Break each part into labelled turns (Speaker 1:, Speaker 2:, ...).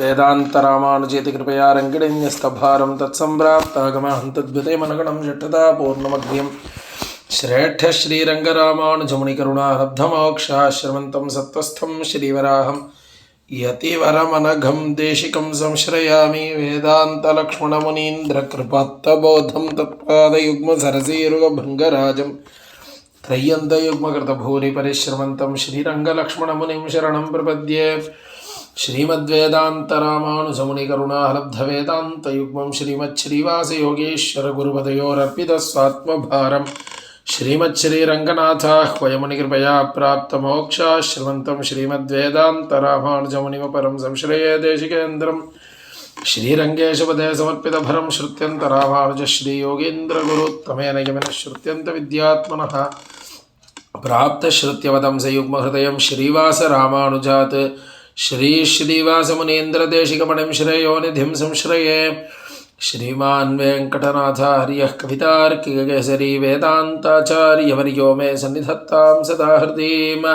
Speaker 1: वेदान्तरामानुजेति कृपया रङ्गिणीन्यस्तभारं तत्सम्प्राप्तागमहं तद्वितयमनगणं षट्टदा पूर्णमग्र्यं श्रेष्ठश्रीरङ्गरामानुजमुनिकरुणारब्धमोक्षाश्रमन्तं सत्त्वस्थं श्रीवराहं यतिवरमनघं देशिकं संश्रयामि वेदान्तलक्ष्मणमुनीन्द्रकृपात्तबोधं तत्पादयुग्मसरसीरुगभृङ्गराजम्। त्रय्यन्तयुग्मकृतभूरिपरिश्रमन्तं श्रीरङ्गलक्ष्मणमुनिं शरणं प्रपद्ये। श्रीमद्वेदान्तरामानुजमुनिकरुणालब्धवेदान्तयुग्मं श्रीमच्छ्रीवासयोगीश्वरगुरुपदयोरर्पितस्वात्मभारं श्रीमच्छ्रीरङ्गनाथाह्वयमुनिकृपया प्राप्तमोक्षाश्रमन्तं श्रीमद्वेदान्तरामानुजमुनिमपरं संश्रये देशिकेन्द्रं श्रीरङ्गेशपदे समर्पितभरं श्रुत्यन्तरामानुजश्रीयोगीन्द्रगुरुत्तमेन यमिनः श्रुत्यन्तविद्यात्मनः प्राप्तश्रुत्यवदं सयुग्महृदयं श्रीवासरामानुजात् श्रीश्रीवासमुनीन्द्रदेशिकमणिं श्रेयोनिधिं संश्रये श्रीमान् वेङ्कटनाथार्यः कवितार्किककेसरी वेदान्ताचार्यवर्यो मे सन्निधत्तां सदा हृदीम्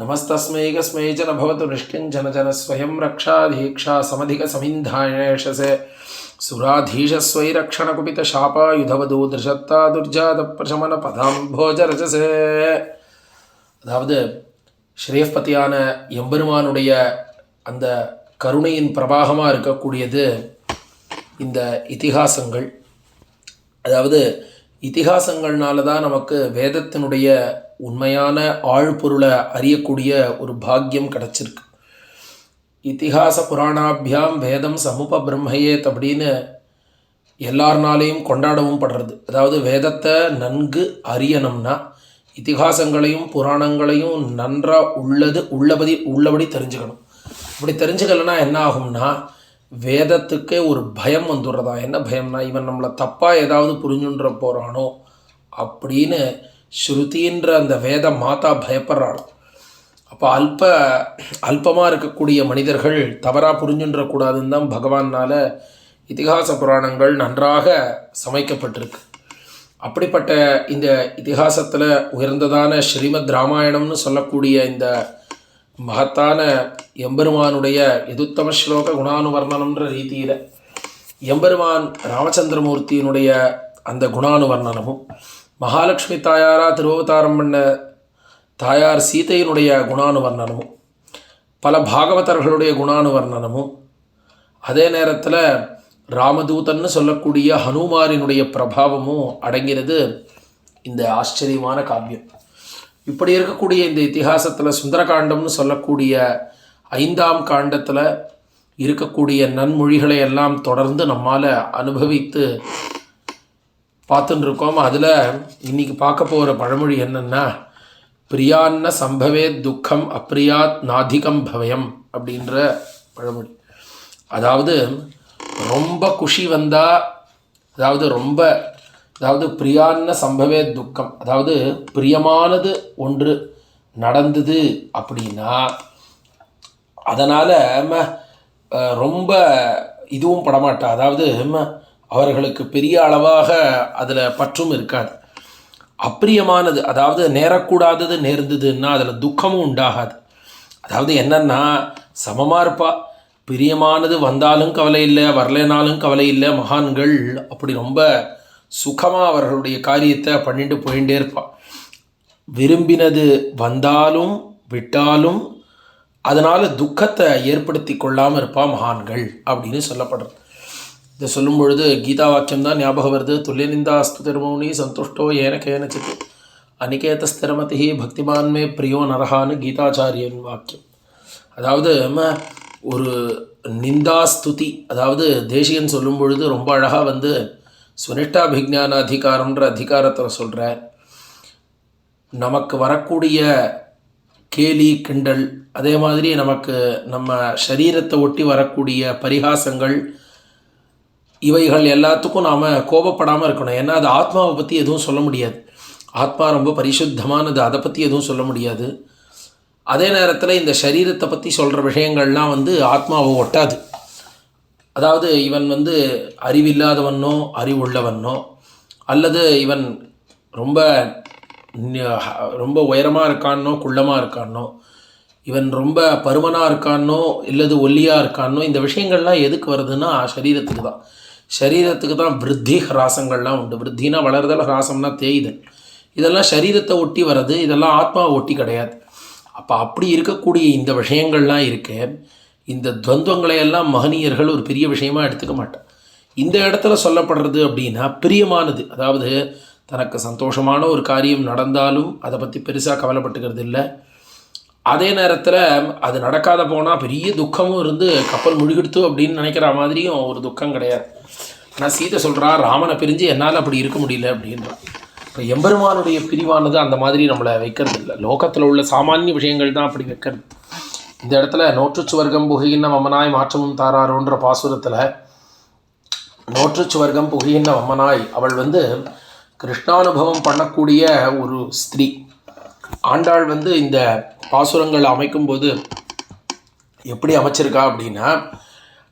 Speaker 1: नमस्तस्मै कस्मै च न भवतु निष्किञ्चन च न स्वयं रक्षाधीक्षा समधिकसमिन्धायेषसे सुराधीशस्वैरक्षणकुपितशापायुधवधू दृशत्ता दुर्जातप्रशमनपदाम्भोजरजसे அதாவது ஸ்ரேயஸ்பதியான எம்பெருமானுடைய அந்த கருணையின் பிரபாகமாக இருக்கக்கூடியது இந்த இதிகாசங்கள். அதாவது இதிகாசங்கள்னால தான் நமக்கு வேதத்தினுடைய உண்மையான ஆழ்பொருளை அறியக்கூடிய ஒரு பாக்கியம் கிடச்சிருக்கு. இத்திகாச புராணாபியாம் வேதம் சமூப பிரம்மையேத் அப்படின்னு எல்லார்னாலையும் கொண்டாடவும் படுறது. அதாவது வேதத்தை நன்கு அறியணும்னா இதிகாசங்களையும் புராணங்களையும் நன்றாக உள்ளது உள்ளபடி உள்ளபடி தெரிஞ்சுக்கணும். இப்படி தெரிஞ்சுக்கலன்னா என்ன ஆகும்னா வேதத்துக்கே ஒரு பயம் வந்துடுறதா? என்ன பயம்னா இவன் நம்மளை தப்பாக ஏதாவது புரிஞ்சுன்ற போகிறானோ அப்படின்னு ஸ்ருதின்ற அந்த வேத மாதா பயப்படுறாளாம் அப்போ அல்ப அல்பமாக இருக்கக்கூடிய மனிதர்கள் தவறாக புரிஞ்சுன்றக்கூடாதுன்னு தான் பகவானால் இதிகாச புராணங்கள் நன்றாக சமைக்கப்பட்டிருக்கு. அப்படிப்பட்ட இந்த இதிகாசத்தில் உயர்ந்ததான ஸ்ரீமத் ராமாயணம்னு சொல்லக்கூடிய இந்த மகத்தான எம்பெருமானுடைய எதுத்தம ஸ்லோக குணானுவர்ணனம்ன்ற ரீதியில் எம்பெருமான் ராமச்சந்திரமூர்த்தியினுடைய அந்த குணானுவர்ணனமும் மகாலட்சுமி தாயாரா திருவவதாரம் பண்ண தாயார் சீதையினுடைய குணானுவர்ணனமும் பல பாகவதர்களுடைய குணானுவர்ணனமும் அதே நேரத்தில் ராமதூதன்னு சொல்லக்கூடிய ஹனுமாரினுடைய பிரபாவமும் அடங்கிறது இந்த ஆச்சரியமான காவியம். இப்படி இருக்கக்கூடிய இந்த இத்திஹாசத்தில் சுந்தரகாண்டம்னு சொல்லக்கூடிய ஐந்தாம் காண்டத்தில் இருக்கக்கூடிய நன்மொழிகளை எல்லாம் தொடர்ந்து நம்மால் அனுபவித்து பார்த்துன்னு இருக்கோம். அதில் இன்றைக்கி பார்க்க போகிற பழமொழி என்னென்னா பிரியான்ன சம்பவே துக்கம் அப்ரியாத் நாதிகம் பவயம் அப்படின்ற பழமொழி. அதாவது ரொம்ப குஷி வந்தால் அதாவது ரொம்ப அதாவது பிரியான்ன சம்பவே துக்கம். அதாவது பிரியமானது ஒன்று நடந்தது அப்படின்னா அதனால் ரொம்ப இதுவும் படமாட்டா. அதாவது அவர்களுக்கு பெரிய அளவாக அதில் பற்றும் இருக்காது. அப்பிரியமானது அதாவது நேரக்கூடாதது நேர்ந்ததுன்னா அதில் துக்கமும் உண்டாகாது. அதாவது என்னென்னா சமமாக இருப்பா. பிரியமானது வந்தாலும் கவலை இல்லை வரலைனாலும் கவலை இல்லை மகான்கள் அப்படி ரொம்ப சுகமாக அவர்களுடைய காரியத்தை பண்ணிட்டு போயிட்டே இருப்பாள் விரும்பினது வந்தாலும் விட்டாலும் அதனால் துக்கத்தை ஏற்படுத்தி கொள்ளாமல் இருப்பா மகான்கள் அப்படின்னு சொல்லப்படுறது. இதை சொல்லும் பொழுது கீதா வாக்கியம் தான் ஞாபகம் வருது. துல்லியனிந்தா அஸ்து திருமௌனி சந்துஷ்டோ ஏன கேனச்சித். அனிகேத ஸ்திரமதி பக்திமான்மே பிரியோ நரஹான்னு கீதாச்சாரியன் வாக்கியம். அதாவது ஒரு நிந்தா ஸ்துதி அதாவது தேசியன் சொல்லும் பொழுது ரொம்ப அழகாக வந்து சுனிஷ்டாபிஜான அதிகாரம்ன்ற அதிகாரத்தில் சொல்கிறார் நமக்கு வரக்கூடிய கேலி கிண்டல் அதே மாதிரி நமக்கு நம்ம சரீரத்தை ஒட்டி வரக்கூடிய பரிகாசங்கள் இவைகள் எல்லாத்துக்கும் நாம் கோபப்படாமல் இருக்கணும். ஏன்னா அது ஆத்மாவை பற்றி எதுவும் சொல்ல முடியாது. ஆத்மா ரொம்ப பரிசுத்தமானது அதை பற்றி எதுவும் சொல்ல முடியாது. அதே நேரத்தில் இந்த சரீரத்தை பற்றி சொல்கிற விஷயங்கள்லாம் வந்து ஆத்மாவை ஒட்டாது. அதாவது இவன் வந்து அறிவில்லாதவனோ அறிவுள்ளவனோ அல்லது இவன் ரொம்ப ரொம்ப உயரமாக இருக்கானோ குள்ளமாக இருக்கானோ இவன் ரொம்ப பருமனாக இருக்கானோ இல்லது ஒல்லியாக இருக்கானோ இந்த விஷயங்கள்லாம் எதுக்கு வருதுன்னா சரீரத்துக்கு தான். சரீரத்துக்கு தான் விருத்தி ஹிராசங்கள்லாம் உண்டு. விருத்தினா வளருதல் ஹிராசம்னா தேய்தல். இதெல்லாம் சரீரத்தை ஒட்டி வர்றது இதெல்லாம் ஆத்மாவை ஒட்டி கிடையாது. அப்போ அப்படி இருக்கக்கூடிய இந்த விஷயங்கள்லாம் இருக்கு. இந்த துவந்தங்களை எல்லாம் ஒரு பெரிய விஷயமாக எடுத்துக்க மாட்டான் இந்த இடத்துல சொல்லப்படுறது அப்படின்னா பிரியமானது. அதாவது தனக்கு சந்தோஷமான ஒரு காரியம் நடந்தாலும் அதை பற்றி பெருசாக கவலைப்பட்டுக்கிறது இல்லை. அதே நேரத்தில் அது நடக்காத போனால் பெரிய துக்கமும் இருந்து கப்பல் முழுகிடுத்து அப்படின்னு நினைக்கிற மாதிரியும் ஒரு துக்கம் கிடையாது. ஆனால் சீதை சொல்கிறா ராமனை பிரிஞ்சு என்னால் அப்படி இருக்க முடியல அப்படின்றான் இப்போ எம்பெருமானுடைய பிரிவானது அந்த மாதிரி நம்மளை வைக்கிறது இல்லை. லோகத்தில் உள்ள சாமானிய விஷயங்கள் தான் அப்படி வைக்கிறது. இந்த இடத்துல நோற்றுச்சுவர்க்கம் புகையின்ன மமனாய் மாற்றமும் தாராரோன்ற பாசுரத்தில் நோற்றுச்சுவர்க்கம் புகையின்ன மமனாய் அவள் வந்து கிருஷ்ணானுபவம் பண்ணக்கூடிய ஒரு ஸ்திரீ. ஆண்டாள் வந்து இந்த பாசுரங்கள் அமைக்கும்போது எப்படி அமைச்சிருக்கா அப்படின்னா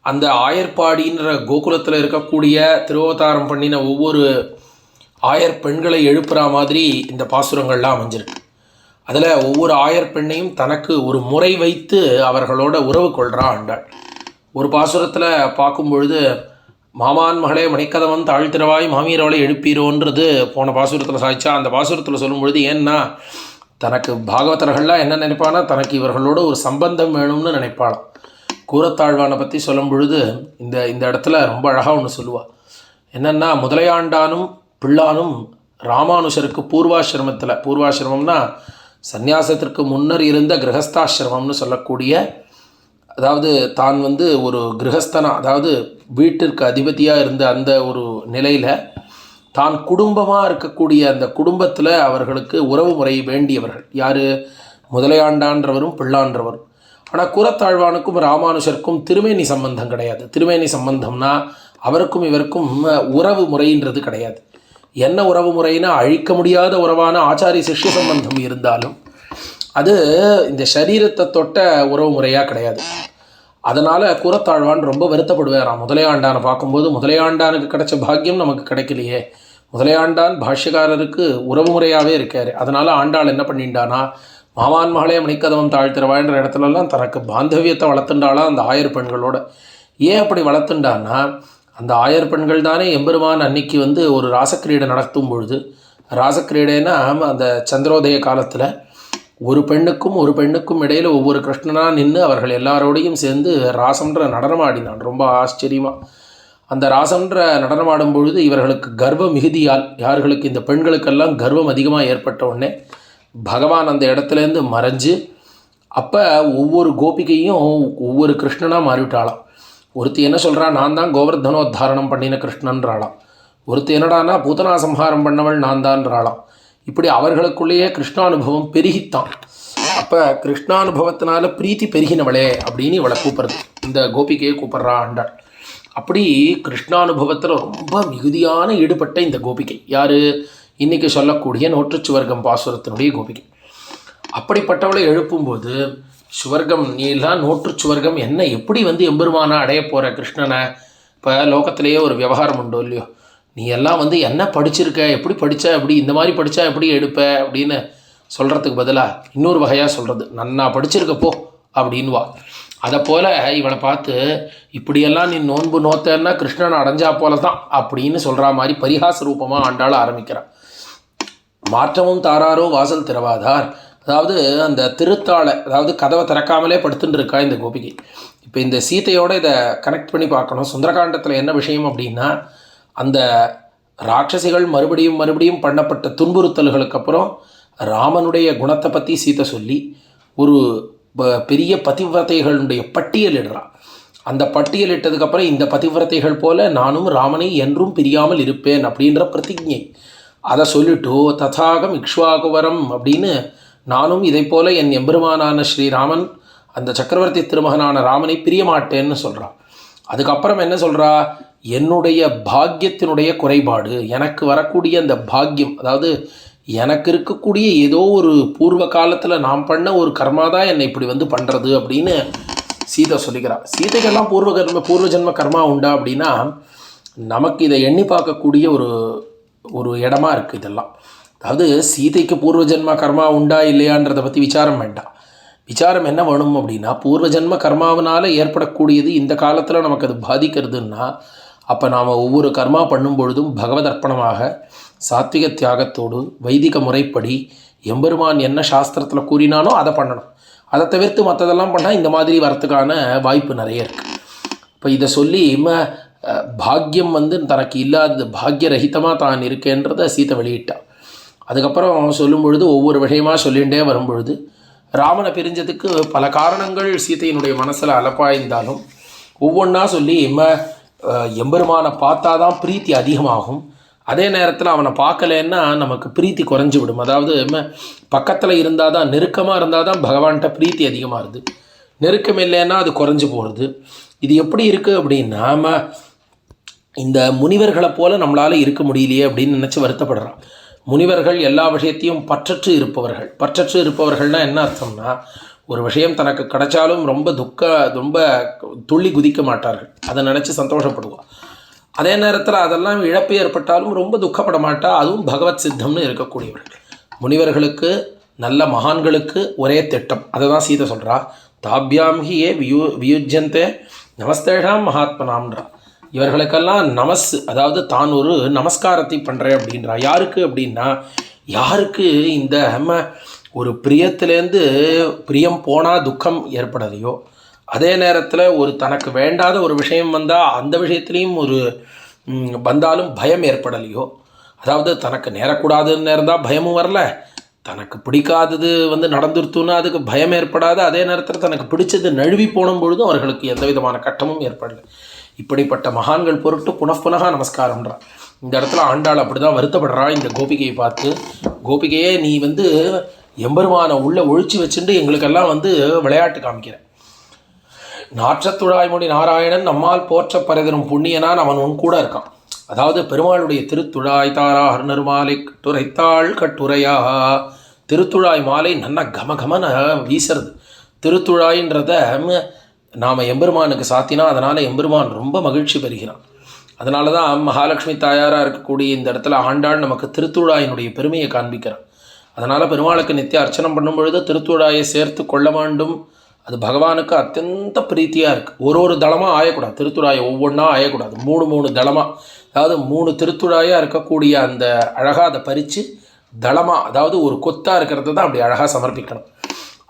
Speaker 1: அந்த ஆயர்பாடின்ற கோகுலத்தில் இருக்கக்கூடிய திருவதாரம் பண்ணின ஒவ்வொரு ஆயர் பெண்களை எழுப்புற மாதிரி இந்த பாசுரங்கள்லாம் அமைஞ்சிருக்கு. அதில் ஒவ்வொரு ஆயர் பெண்ணையும் தனக்கு ஒரு முறை வைத்து அவர்களோட உறவு கொள்கிறா ஆண்டாள். ஒரு பாசுரத்தில் பார்க்கும் பொழுது மாமான் மகளே மணிக்கதவன் தாழ்த்திரவாய் மாமியரவளை எழுப்பீரோன்றது போன பாசுரத்தில் சாய்ச்சா. அந்த பாசுரத்தில் சொல்லும் பொழுது ஏன்னா தனக்கு பாகவதர்கள்லாம் என்ன நினைப்பானா தனக்கு இவர்களோட ஒரு சம்பந்தம் வேணும்னு நினைப்பாளாம் கூரத்தாழ்வானை பற்றி சொல்லும் பொழுது இந்த இந்த இடத்துல ரொம்ப அழகாக ஒன்று சொல்லுவாள் என்னென்னா முதலையாண்டானும் பிள்ளானும் ராமானுஷருக்கு பூர்வாசிரமத்தில் பூர்வாசிரமம்னா சந்நியாசத்திற்கு முன்னர் இருந்த கிரகஸ்தாசிரமம்னு சொல்லக்கூடிய அதாவது தான் வந்து ஒரு கிரகஸ்தனா அதாவது வீட்டிற்கு அதிபதியாக இருந்த அந்த ஒரு நிலையில் தான் குடும்பமாக இருக்கக்கூடிய அந்த குடும்பத்தில் அவர்களுக்கு உறவு முறை வேண்டியவர்கள். யார்? முதலையாண்டான்றவரும் பிள்ளான்றவரும். ஆனால் கூரத்தாழ்வானுக்கும் ராமானுஷருக்கும் திருமேனி சம்பந்தம் கிடையாது. திருமேனி சம்பந்தம்னா அவருக்கும் இவருக்கும் உறவு முறைன்றது கிடையாது. என்ன உறவு முறைனா அழிக்க முடியாத உறவான ஆச்சாரி சிஷ்ய சம்பந்தம் இருந்தாலும் அது இந்த சரீரத்தை தொட்ட உறவு முறையாக கிடையாது. அதனால் கூரத்தாழ்வான் ரொம்ப வருத்தப்படுவாராம். முதலையாண்டானை பார்க்கும்போது முதலையாண்டானுக்கு கிடைச்ச பாக்கியம் நமக்கு கிடைக்கலையே. முதலையாண்டான் பாஷ்யக்காரருக்கு உறவு முறையாகவே இருக்கார். அதனால் ஆண்டாள் என்ன பண்ணிட்டானா மாமான் மகளே மணிக்கதவம் தாழ்த்திரவான்ற இடத்துலலாம் தனக்கு பாந்தவியத்தை வளர்த்துண்டாலாம் அந்த ஆயர் பெண்களோட. ஏன் அப்படி வளர்த்துண்டான்னா அந்த ஆயர் பெண்கள் தானே எம்பெருமான் அன்னைக்கு வந்து ஒரு ராசக்கிரீடை நடத்தும் பொழுது ராசக்கிரீடைன்னா அந்த சந்திரோதய காலத்தில் ஒரு பெண்ணுக்கும் ஒரு பெண்ணுக்கும் இடையில் ஒவ்வொரு கிருஷ்ணனாக நின்று அவர்கள் எல்லாரோடையும் சேர்ந்து ராசம்ன்ற நடனம் ஆடினான். ரொம்ப ஆச்சரியமாக அந்த ராசம்ன்ற நடனமாடும் பொழுது இவர்களுக்கு கர்வ மிகுதியால் யார்களுக்கு இந்த பெண்களுக்கெல்லாம் கர்வம் அதிகமாக ஏற்பட்ட உடனே பகவான் அந்த இடத்துலேருந்து மறைஞ்சு அப்போ ஒவ்வொரு கோபிகையும் ஒவ்வொரு கிருஷ்ணனாக மாறிவிட்டாளாம். ஒருத்தி என்ன சொல்கிறா நான் தான் கோவர்தனோத்தாரணம் பண்ணின கிருஷ்ணன்றாளாம். ஒருத்தி என்னடானா பூதனா சம்ஹாரம் பண்ணவள் நான் தான்றாளாம். இப்படி அவர்களுக்குள்ளேயே கிருஷ்ணானுபவம் பெருகித்தான். அப்போ கிருஷ்ணானுபவத்தினால பிரீத்தி பெருகினவளே அப்படின்னு இவளை கூப்பிடுறது. இந்த கோபிகையை கூப்பிட்றாண்டாள் அப்படி கிருஷ்ணானுபவத்தில் ரொம்ப மிகுதியான ஈடுபட்ட இந்த கோபிகை. யார்? இன்றைக்கி சொல்லக்கூடிய நோற்றுச்சுவர்க்கம் பாசுரத்தினுடைய கோபிகை. அப்படிப்பட்டவளை எழுப்பும்போது சுவர்க்கம் நீ எல்லாம் நோற்றுச்சுவர்க்கம் என்ன எப்படி வந்து எம்பெருமானா அடைய போகிற கிருஷ்ணனை? இப்போ லோகத்திலேயே ஒரு விவகாரம் உண்டோ இல்லையோ? நீ எல்லாம் வந்து என்ன படிச்சிருக்க? எப்படி படித்த அப்படி இந்த மாதிரி படித்தா எப்படி எடுப்ப? அப்படின்னு சொல்கிறதுக்கு பதிலாக இன்னொரு வகையாக சொல்கிறது நன்னா படிச்சிருக்க போ அப்படின்வா அதை போல் இவளை பார்த்து இப்படியெல்லாம் நீ நோன்பு நோத்தன்னா கிருஷ்ணன் அடைஞ்சா போல தான் அப்படின்னு சொல்கிற மாதிரி பரிகாச ரூபமாக ஆண்டாள் ஆரம்பிக்கிறான் மாற்றமும் தாராரோ வாசல் திறவாதார். அதாவது அந்த திருத்தாளை அதாவது கதவை திறக்காமலே படுத்துட்டு இருக்கா இந்த கோபிகை. இப்போ இந்த சீதையோட இதை கனெக்ட் பண்ணி பார்க்கணும். சுந்தரகாண்டத்தில் என்ன விஷயம் அப்படின்னா அந்த ராட்சசிகள் மறுபடியும் மறுபடியும் பண்ணப்பட்ட துன்புறுத்தல்களுக்கு அப்புறம் ராமனுடைய குணத்தை பற்றி சீதை சொல்லி ஒரு ப- பெரிய பதிவிரத்தைகளுடைய பட்டியலிடுறான் அந்த பட்டியலிட்டதுக்கப்புறம் இந்த பதிவிரத்தைகள் போல நானும் ராமனை என்றும் பிரியாமல் இருப்பேன் அப்படின்ற பிரதிஜை. அதை சொல்லிட்டு ததாகம் இக்ஷ்வாகுவரம் அப்படின்னு நானும் இதைப்போல என் எம்பெருமானான ஸ்ரீராமன் அந்த சக்கரவர்த்தி திருமகனான ராமனை பிரிய மாட்டேன்னு சொல்கிறான் அதுக்கப்புறம் என்ன சொல்கிறா என்னுடைய பாக்கியத்தினுடைய குறைபாடு எனக்கு வரக்கூடிய அந்த பாக்கியம் அதாவது எனக்கு இருக்கக்கூடிய ஏதோ ஒரு பூர்வ காலத்தில் நான் பண்ண ஒரு கர்மா தான் என்னை இப்படி வந்து பண்ணுறது அப்படின்னு சீதை சொல்லிக்கிறாள் சீதைக்கெல்லாம் பூர்வ கர்ம பூர்வ ஜென்ம கர்மா உண்டா அப்படின்னா நமக்கு இதை எண்ணி பார்க்கக்கூடிய ஒரு ஒரு இடமா இருக்குது இதெல்லாம். அதாவது சீதைக்கு பூர்வ ஜென்ம கர்மா உண்டா இல்லையான்றதை பற்றி விசாரம் வேண்டாம். விசாரம் என்ன வேணும் அப்படின்னா பூர்வ ஜென்ம கர்மாவினால் ஏற்படக்கூடியது இந்த காலத்தில் நமக்கு அது பாதிக்கிறதுன்னா அப்போ நாம் ஒவ்வொரு கர்மா பண்ணும் பொழுதும் பகவத் அர்ப்பணமாக சாத்விக தியாகத்தோடு வைதிக முறைப்படி எம்பெருமான் என்ன சாஸ்திரத்தில் கூறினானோ அதை பண்ணணும். அதை தவிர்த்து மற்றதெல்லாம் பண்ணால் இந்த மாதிரி வரத்துக்கான வாய்ப்பு நிறைய இருக்குது இப்போ இதை சொல்லி ம பாக்யம் பாக்கியம் வந்து தனக்கு இல்லாதது பாக்யரகிதமாக தான் இருக்கேன்றதை சீதை வெளியிட்டான் அதுக்கப்புறம் சொல்லும் பொழுது ஒவ்வொரு விஷயமா சொல்லிகிட்டே வரும்பொழுது ராமனை பிரிஞ்சதுக்கு பல காரணங்கள் சீதையினுடைய மனசில் அலப்பாய்ந்தாலும் ஒவ்வொன்றா சொல்லி எம்ம எம்பெருமானை பார்த்தா தான் பிரீத்தி அதிகமாகும். அதே நேரத்தில் அவனை பார்க்கலன்னா நமக்கு பிரீத்தி குறைஞ்சி விடும். அதாவது எம்ம பக்கத்தில் இருந்தால் தான் நெருக்கமாக இருந்தால் தான் பகவான்கிட்ட பிரீத்தி அதிகமாக இருது நெருக்கம் இல்லைன்னா அது குறைஞ்சி போகிறது இது எப்படி இருக்குது அப்படின்னா நம்ம இந்த முனிவர்களை போல நம்மளால் இருக்க முடியலையே அப்படின்னு நினச்சி வருத்தப்படுறான். முனிவர்கள் எல்லா விஷயத்தையும் பற்றற்று இருப்பவர்கள். பற்றற்று இருப்பவர்கள்னா என்ன அர்த்தம்னா ஒரு விஷயம் தனக்கு கிடைச்சாலும் ரொம்ப துக்க ரொம்ப துள்ளி குதிக்க மாட்டார்கள். அதை நினச்சி சந்தோஷப்படுவாள் அதே நேரத்தில் அதெல்லாம் இழப்பு ஏற்பட்டாலும் ரொம்ப துக்கப்பட மாட்டா. அதுவும் பகவத் சித்தம்னு இருக்கக்கூடியவர்கள். முனிவர்களுக்கு நல்ல மகான்களுக்கு ஒரே திட்டம். அதை தான் சீதை சொல்கிறா தாபியாம் ஹி ஏ வியு வியுஜ்யந்தே நமஸ்தேஷாம் மகாத்மனாம்ன்றா. இவர்களுக்கெல்லாம் நமஸ் அதாவது தான் ஒரு நமஸ்காரத்தை பண்ணுறேன் அப்படின்றா. யாருக்கு அப்படின்னா யாருக்கு இந்த நம்ம ஒரு பிரியத்திலேருந்து பிரியம் போனால் துக்கம் ஏற்படலையோ அதே நேரத்தில் ஒரு தனக்கு வேண்டாத ஒரு விஷயம் வந்தால் அந்த விஷயத்துலேயும் ஒரு வந்தாலும் பயம் ஏற்படலையோ? அதாவது தனக்கு நேரக்கூடாதுன்னு இருந்தால் பயமும் வரல தனக்கு பிடிக்காதது வந்து நடந்துருத்துன்னா அதுக்கு பயம் ஏற்படாது அதே நேரத்தில் தனக்கு பிடிச்சது நழுவி போன பொழுதும் அவர்களுக்கு எந்த விதமான கட்டமும் ஏற்படலை. இப்படிப்பட்ட மகான்கள் பொருட்டு புனப்புனகா நமஸ்காரம்ன்றா. இந்த இடத்துல ஆண்டாள் அப்படி தான் வருத்தப்படுறா. இந்த கோபிகையை பார்த்து கோபிகையே நீ வந்து எம்பெருமான உள்ளே ஒழிச்சு வச்சுட்டு எங்களுக்கெல்லாம் வந்து விளையாட்டு காமிக்கிற. நாற்றத்துழாய்மொழி நாராயணன் நம்மால் போற்ற பரதரும் புண்ணியனான் அவன் உன் கூட இருக்கான். அதாவது பெருமாளுடைய திருத்துழாய் தாரா அருணருமாலை கட்டுரைத்தாள் கட்டுரையா. திருத்துழாய் மாலை நல்லா கமகமன வீசுறது. திருத்துழாயின்றத நாம் எம்பெருமானுக்கு சாத்தினா அதனால் எம்பெருமான் ரொம்ப மகிழ்ச்சி பெறுகிறான். அதனால தான் மகாலட்சுமி தாயாராக இருக்கக்கூடிய இந்த இடத்துல ஆண்டாள் நமக்கு திருத்துழாயினுடைய பெருமையை காண்பிக்கிறான். அதனால் பெருமாளுக்கு நித்திய அர்ச்சனம் பண்ணும் பொழுது திருத்துழாயை சேர்த்து கொள்ள வேண்டும். அது பகவானுக்கு அत्यந்த பிரீத்தியாக இருக்குது ஒரு ஒரு தளமாக ஆயக்கூடாது. திருத்துழாயை ஒவ்வொன்றா ஆயக்கூடாது. மூணு மூணு தளமாக அதாவது மூணு திருத்துழாயாக இருக்கக்கூடிய அந்த அழகாக அதை பறித்து தளமாக அதாவது ஒரு கொத்தாக இருக்கிறத தான் அப்படி அழகாக சமர்ப்பிக்கணும்.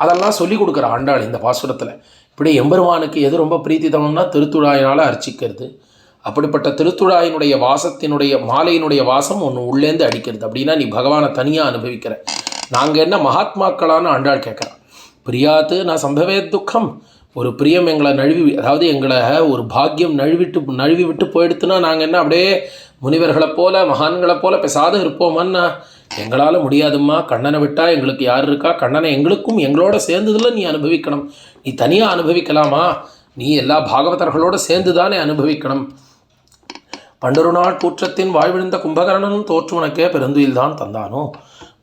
Speaker 1: அதெல்லாம் சொல்லி கொடுக்குற ஆண்டாள் இந்த பாசுரத்தில். இப்படி எம்பெருமானுக்கு எது ரொம்ப பிரீத்திதமம்னா திருத்துழாயினால் அர்ச்சிக்கிறது. அப்படிப்பட்ட திருத்துழாயினுடைய வாசத்தினுடைய மாலையினுடைய வாசம் ஒன்று உள்ளேந்து அடிக்கிறது. அப்படின்னா நீ பகவானை தனியாக அனுபவிக்கிற. நாங்கள் என்ன மகாத்மாக்களான்னு ஆண்டாள் கேட்குறான். பிரியாத்து நான் சம்பவே துக்கம். ஒரு பிரியம் எங்களை நழுவி அதாவது எங்களை ஒரு பாக்கியம் நழுவிட்டு நழுவி விட்டு போயிடுத்துனா நாங்கள் என்ன அப்படியே முனிவர்களைப் போல மகான்களைப் போல பெசாத இருப்போமான்னா எங்களால் முடியாதும்மா. கண்ணனை விட்டால் எங்களுக்கு யார் இருக்கா? கண்ணனை எங்களுக்கும் எங்களோட சேர்ந்ததில் நீ அனுபவிக்கணும். நீ தனியாக அனுபவிக்கலாமா? நீ எல்லா பாகவதர்களோட சேர்ந்து தானே அனுபவிக்கணும். பண்டொரு நாள் கூற்றத்தின் வாழ்விழுந்த கும்பகர்ணனும் தோற்றுவனுக்கே பெருந்துயில் தான் தந்தானோ?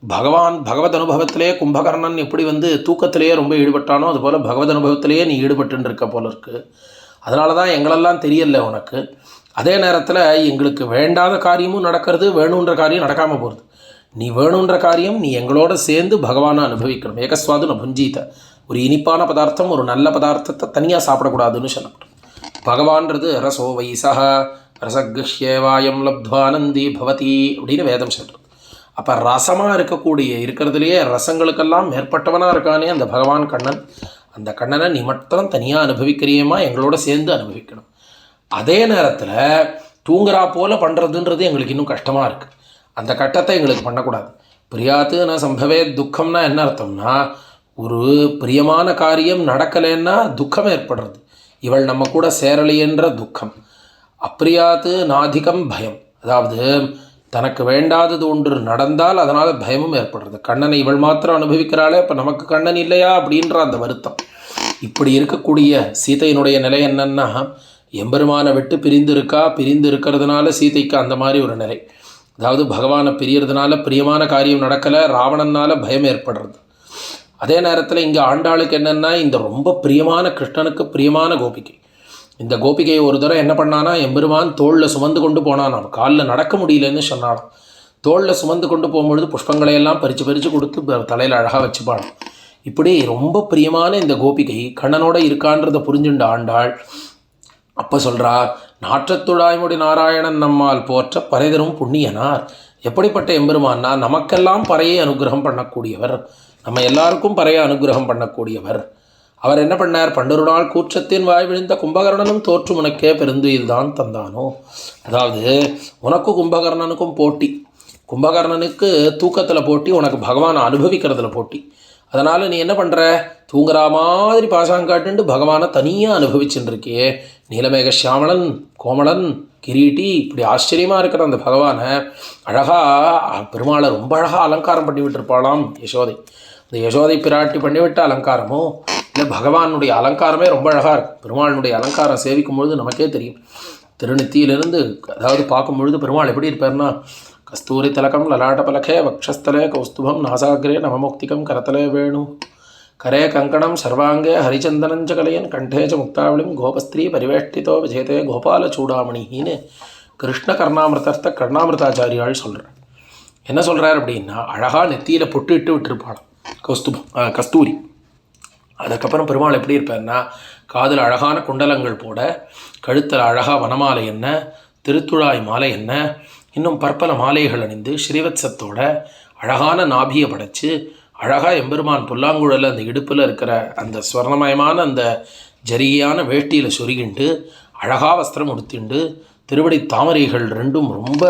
Speaker 1: பகவான் பகவத் அனுபவத்திலே கும்பகர்ணன் எப்படி வந்து தூக்கத்திலேயே ரொம்ப ஈடுபட்டானோ அதுபோல் பகவத் அனுபவத்திலேயே நீ ஈடுபட்டுன்னு இருக்க போல இருக்கு. அதனால தான் எங்களெல்லாம் தெரியல உனக்கு. அதே நேரத்தில் எங்களுக்கு வேண்டாத காரியமும் நடக்கிறது வேணுன்ற காரியம் நடக்காமல் போகிறது நீ வேணுன்ற காரியம் நீ எங்களோட சேர்ந்து பகவானை அனுபவிக்கணும். ஏகஸ்வாது ந புஞ்சீத. ஒரு இனிப்பான பதார்த்தம் ஒரு நல்ல பதார்த்தத்தை தனியாக சாப்பிடக்கூடாதுன்னு சொல்லப்படும். பகவான்றது ரசோ வைசா ரசகிருஷ்யேவாயம் லப்துவானந்தி பவதி அப்படின்னு வேதம் சொல்கிறது அப்போ ரசமாக இருக்கக்கூடிய இருக்கிறதுலையே ரசங்களுக்கெல்லாம் மேற்பட்டவனாக இருக்கானே அந்த பகவான் கண்ணன். அந்த கண்ணனை நீ மட்டும் தனியாக அனுபவிக்கிறியமா எங்களோட சேர்ந்து அனுபவிக்கணும். அதே நேரத்தில் தூங்குறா போல பண்ணுறதுன்றது எங்களுக்கு இன்னும் கஷ்டமாக இருக்குது அந்த கட்டத்தை எங்களுக்கு பண்ணக்கூடாது. பிரியாத்து நான் சம்பவே துக்கம்னா என்ன அர்த்தம்னா ஒரு பிரியமான காரியம் நடக்கலைன்னா துக்கம் ஏற்படுறது. இவள் நம்ம கூட சேரலையென்ற துக்கம். அப்பிரியாத்து நாதிகம் பயம். அதாவது தனக்கு வேண்டாதது ஒன்று நடந்தால் அதனால் பயமும் ஏற்படுறது. கண்ணனை இவள் மாத்திரம் அனுபவிக்கிறாளே இப்போ நமக்கு கண்ணன் இல்லையா? அப்படின்ற அந்த வருத்தம். இப்படி இருக்கக்கூடிய சீதையினுடைய நிலை என்னன்னா எம்பெருமானை விட்டு பிரிந்து இருக்கா பிரிந்து இருக்கிறதுனால சீதைக்கு அந்த மாதிரி ஒரு நிலை. அதாவது பகவானை பிரியறதுனால பிரியமான காரியம் நடக்கலை ராவணனால் பயம் ஏற்படுறது. அதே நேரத்தில் இங்கே ஆண்டாளுக்கு என்னென்னா இந்த ரொம்ப பிரியமான கிருஷ்ணனுக்கு பிரியமான கோபிகை. இந்த கோபிகையை ஒரு தடவை என்ன பண்ணானா எம்பெருமான் தோளில் சுமந்து கொண்டு போனானாம் காலில் நடக்க முடியலன்னு சொன்னாலும் தோளில் சுமந்து கொண்டு போகும்பொழுது புஷ்பங்களை எல்லாம் பறித்து பறித்து கொடுத்து தலையில் அழகாக வச்சுப்பான். இப்படி ரொம்ப பிரியமான இந்த கோபிகை கண்ணனோட இருக்கான்றதை புரிஞ்சுண்ட ஆண்டாள் அப்போ சொல்கிறா நாற்றத்துழாய்முடி நாராயணன் நம்மால் போற்ற பரைதரும் புண்ணியனார். எப்படிப்பட்ட எம்பெருமான்னா நமக்கெல்லாம் பறையை அனுகிரகம் பண்ணக்கூடியவர். நம்ம எல்லாருக்கும் பறையை அனுகிரகம் பண்ணக்கூடியவர். அவர் என்ன பண்ணார்? பண்டொரு நாள் கூற்றத்தின் வாய் விழுந்த கும்பகர்ணனும் தோற்று உனக்கே பெருந்துயில்தான் தந்தானோ? அதாவது உனக்கும் கும்பகர்ணனுக்கும் போட்டி. கும்பகர்ணனுக்கு தூக்கத்தில் போட்டி உனக்கு பகவானை அனுபவிக்கிறதுல போட்டி. அதனால் நீ என்ன பண்ணுற தூங்குற மாதிரி பாசாங்காட்டுண்டு பகவானை தனியாக அனுபவிச்சுட்டு இருக்கியே. நீலமேக சியாமளன் கோமளன் கிரீட்டி இப்படி ஆச்சரியமாக இருக்கிற அந்த பகவானை அழகாக பெருமாளை ரொம்ப அழகாக அலங்காரம் பண்ணி விட்டுருப்பாளாம் யசோதை. இந்த யசோதை பிராட்டி பண்ணிவிட்ட அலங்காரமோ இல்லை பகவானுடைய அலங்காரமே ரொம்ப அழகாக இருக்கும் பெருமாளுடைய அலங்காரம் சேவிக்கும் பொழுது நமக்கே தெரியும். திருநெத்தியிலிருந்து அதாவது பார்க்கும் பொழுது பெருமாள் எப்படி இருப்பார்னா கஸ்தூரி திலகம் லலாட்ட பலகே வக்ஷஸ்தலே கௌஸ்துபம் நாசாகிரே நவமுக்திகம் கரத்தலே வேணும் கரே கங்கணம் சர்வாங்கே ஹரிச்சந்தனஞ்ச கலையன் கண்டே முக்தாவளிம் கோபஸ்திரீ பரிவேஷ்டிதோ விஜயதே கோபால சூடாமணின்னு கிருஷ்ண கர்ணாமிருதர்த்த கர்ணாமிரதாச்சாரியால் சொல்கிறார் என்ன சொல்கிறார் அப்படின்னா அழகாக நெத்தியில் பொட்டு இட்டு விட்டுருப்பாளாம் கௌஸ்துபம் கஸ்தூரி அதுக்கப்புறம் பெருமாள் எப்படி இருப்பார்னா காதில் அழகான குண்டலங்கள் போட கழுத்தில் அழகாக வனமாலை என்ன திருத்துழாய் மாலை என்ன இன்னும் பற்பல மாலைகள் அணிந்து ஸ்ரீவத்சத்தோட அழகான நாபியை படைச்சு அழகாக எம்பெருமான் புல்லாங்குழலில் அந்த இடுப்பில் இருக்கிற அந்த ஸ்வர்ணமயமான அந்த ஜரிகையான வேட்டியில் சொருகிண்டு அழகாக வஸ்திரம் உடுத்திண்டு திருவடி தாமரைகள் ரெண்டும் ரொம்ப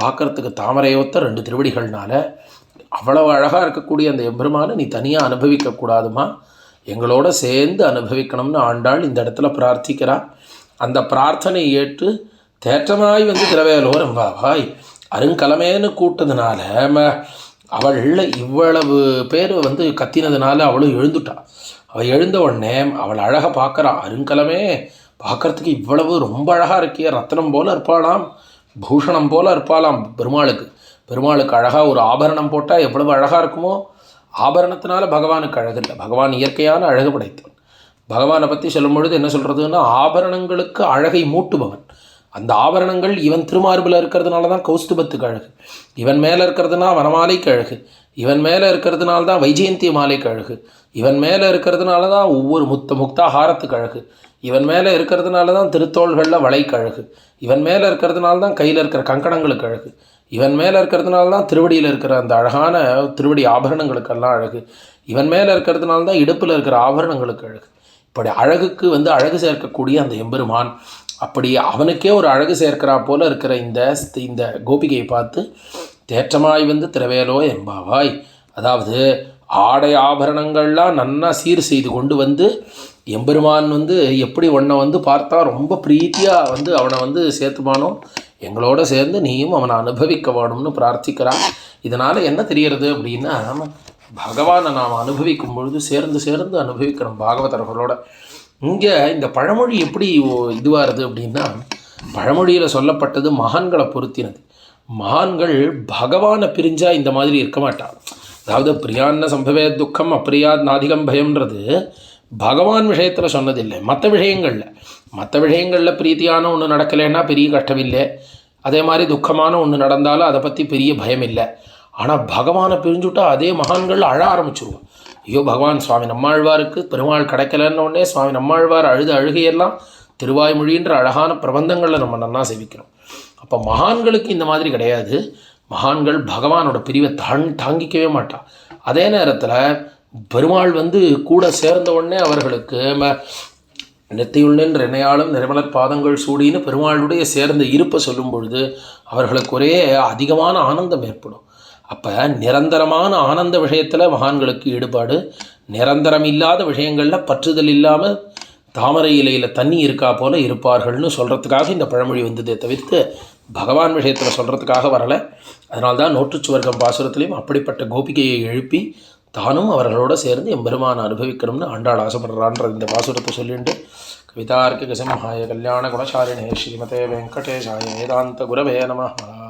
Speaker 1: பார்க்கறதுக்கு தாமரையொத்த ரெண்டு திருவடிகள்னால அவ்வளவு அழகாக இருக்கக்கூடிய அந்த எம்பெருமானை நீ தனியாக அனுபவிக்கக்கூடாதுமா எங்களோட சேர்ந்து அனுபவிக்கணும்னு ஆண்டாள் இந்த இடத்துல பிரார்த்திக்கிறா. அந்த பிரார்த்தனை ஏற்று தேற்றமாய் வந்து திரவேலோர் எம்பாவாய் அருங்கலமேன்னு கூட்டதுனால அவள் இவ்வளவு பேர் வந்து கத்தினதுனால அவளும் எழுந்துட்டாள் அவள் எழுந்த உடனே அவள் அழகாக பார்க்குறா. அருங்கலமே பார்க்கறதுக்கு இவ்வளவு ரொம்ப அழகாக இருக்கிய. ரத்னம் போல் இருப்பாளாம் பூஷணம் போல் இருப்பாளாம் பெருமாளுக்கு. பெருமாளுக்கு அழகாக ஒரு ஆபரணம் போட்டால் எவ்வளவு அழகாக இருக்குமோ? ஆபரணத்தினால பகவானுக்கு அழகில்லை. பகவான் இயற்கையான அழகு படைத்தவன். பகவானை பற்றி சொல்லும் பொழுது என்ன சொல்கிறதுன்னா ஆபரணங்களுக்கு அழகை மூட்டுபவன். அந்த ஆபரணங்கள் இவன் திருமார்பில் இருக்கிறதுனால தான் கௌஸ்துபத்துக்கு அழகு. இவன் மேலே இருக்கிறதுனா வனமாலைக்கு அழகு. இவன் மேலே இருக்கிறதுனால தான் வைஜெயந்தி மாலைக்கு அழகு. இவன் மேலே இருக்கிறதுனால தான் ஒவ்வொரு முத்த முக்தாஹாரத்துக்கு அழகு. இவன் மேலே இருக்கிறதுனால தான் திருத்தோள்களில் வளைக்கு அழகு. இவன் மேலே இருக்கிறதுனால தான் கையில் இருக்கிற கங்கணங்களுக்கு அழகு. இவன் மேலே இருக்கிறதுனால தான் திருவடியில் இருக்கிற அந்த அழகான திருவடி ஆபரணங்களுக்கெல்லாம் அழகு. இவன் மேலே இருக்கிறதுனால தான் இடுப்பில் இருக்கிற ஆபரணங்களுக்கு அழகு. இப்படி அழகுக்கு வந்து அழகு சேர்க்கக்கூடிய அந்த எம்பெருமான் அப்படி அவனுக்கே ஒரு அழகு சேர்க்கிறா போல இருக்கிற இந்த இந்த கோபிகையை பார்த்து தேற்றமாய் வந்து திரவேலோ எம்பாவாய் அதாவது ஆடை ஆபரணங்கள்லாம் நன்னா சீர் செய்து கொண்டு வந்து எம்பெருமான் வந்து எப்படி உன்னை வந்து பார்த்தா ரொம்ப பிரீத்தியாக வந்து அவனை வந்து சேர்த்துமானோ எங்களோட சேர்ந்து நீயும் அவனை அனுபவிக்க வேணும்னு பிரார்த்திக்கிறான் இதனால் என்ன தெரிகிறது அப்படின்னா பகவானை நாம் அனுபவிக்கும் பொழுது சேர்ந்து சேர்ந்து அனுபவிக்கிறோம் பாகவதர்களோட. இங்கே இந்த பழமொழி எப்படி இதுவாகிறது அப்படின்னா பழமொழியில் சொல்லப்பட்டது மகான்களை பொருத்தினது. மகான்கள் பகவானை பிரிஞ்சா இந்த மாதிரி இருக்க மாட்டான். அதாவது பிரியான்ன சம்பவே துக்கம் அப்பிரியாத் நாதிகம் பயம்ன்றது பகவான் விஷயத்தில் சொன்னதில்லை. மற்ற விஷயங்களில். மற்ற விஷயங்களில் பிரீத்தியான ஒன்று நடக்கலைன்னா பெரிய கஷ்டம் இல்லை அதே மாதிரி துக்கமான ஒன்று நடந்தாலும் அதை பற்றி பெரிய பயம் இல்லை ஆனால் பகவானை பிரிஞ்சுட்டா அதே மகான்கள் அழ ஆரம்பிச்சிருவோம் ஐயோ பகவான் சுவாமி நம்மாழ்வாருக்கு பெருமாள் கிடைக்கலன்ன உடனே சுவாமி நம்மாழ்வார் அழுது அழுகையெல்லாம் திருவாய்மொழின்ற அழகான பிரபந்தங்களை நம்ம நன்னா சேவிக்கிறோம். அப்போ மகான்களுக்கு இந்த மாதிரி கிடையாது. மகான்கள் பகவானோட பிரிவை தான் தாங்கிக்கவே மாட்டான். அதே நேரத்தில் பெருமாள் வந்து கூட சேர்ந்த உடனே அவர்களுக்கு ம- நின்று ரெண்ணையாளும் நிறமலர் பாதங்கள் சூடின்னு பெருமாளுடைய சேர்ந்த இருப்பை சொல்லும் பொழுது அவர்களுக்கு ஒரே அதிகமான ஆனந்தம் ஏற்படும். அப்போ நிரந்தரமான ஆனந்த விஷயத்தில் மகான்களுக்கு ஈடுபாடு நிரந்தரம் இல்லாத விஷயங்களில் பற்றுதல் இல்லாமல் தாமரை இலையில் தண்ணி இருக்கா போல இருப்பார்கள்னு சொல்கிறதுக்காக இந்த பழமொழி வந்ததே தவிர்த்து பகவான் விஷயத்தில் சொல்கிறதுக்காக வரலை. அதனால்தான் நோற்றுச்சுவர்க்கம் பாசுரத்துலேயும் அப்படிப்பட்ட கோபிகையை எழுப்பி தானும் அவர்களோட சேர்ந்து எம்பெருமான் அனுபவிக்கணும்னு ஆண்டாள் ஆசைப்படுறான்ற இந்த பாசுரத்தை சொல்லிட்டு கவிதார்க்கிக சிம்ஹாய கல்யாண குணசாரிணே ஸ்ரீமதே வெங்கடேஷாய வேதாந்த குரவே நமஹா